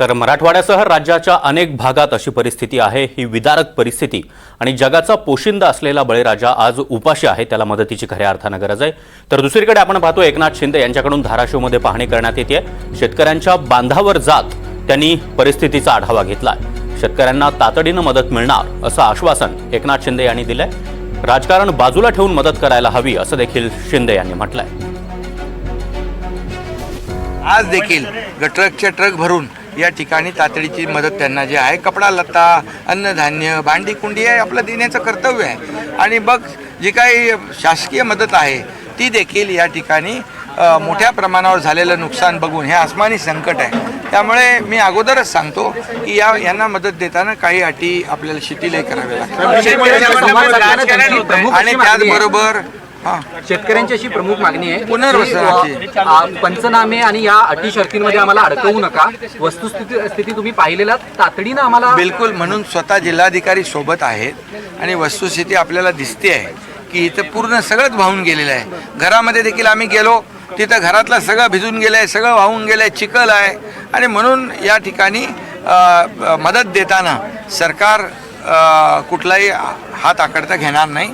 तर मराठवाड्यासह राज्याच्या अनेक भागात अशी परिस्थिती आहे. ही विदारक परिस्थिती आणि जगाचा पोशिंदा असलेला बळीराजा आज उपाशी आहे. त्याला मदतीची खऱ्या अर्थानं गरज आहे. तर दुसरीकडे आपण पाहतो एकनाथ शिंदे यांच्याकडून धाराशिवमध्ये पाहणी करण्यात येते. शेतकऱ्यांच्या बांधावर जात त्यांनी परिस्थितीचा आढावा घेतला शेतकऱ्यांना तातडीनं मदत मिळणार असं आश्वासन एकनाथ शिंदे यांनी दिलंय. राजकारण बाजूला ठेवून मदत करायला हवी असं देखील शिंदे यांनी म्हटलंय. आज देखील ट्रकच्या ट्रक भरून या ठिकाणी तातडीची मदत त्यांना जी आहे कपडा लत्ता अन्नधान्य भांडी कुंडी आहे आपलं देण्याचं कर्तव्य आहे. आणि मग जी काही शासकीय मदत आहे ती देखील या ठिकाणी मोठ्या प्रमाणावर झालेलं नुकसान बघून हे आसमानी संकट आहे. त्यामुळे मी अगोदरच सांगतो की या यांना मदत देताना काही अटी आपल्याला शिथिलही कराव्या लागतात. आणि त्याचबरोबर शेतकऱ्यांची अशी प्रमुख मागणी आहे पुनर्वसनाची. की, पंचनामे आणि या अटी शर्तींमध्ये आम्हाला अडकवू नका. वस्तुस्थिती स्थिती तुम्ही पाहिलेला तातडीनं आम्हाला बिलकुल म्हणून स्वतः जिल्हाधिकारी सोबत आहेत आणि वस्तुस्थिती आपल्याला दिसते आहे की इथं पूर्ण सगळंच वाहून गेलेलं आहे. घरामध्ये देखील आम्ही गेलो. तिथं घरातलं सगळं भिजून गेलं आहे सगळं वाहून गेलं आहे चिखल आहे. आणि म्हणून या ठिकाणी अ, मदत देताना सरकार अ, कुठलाही हात आकडता घेणार नाही.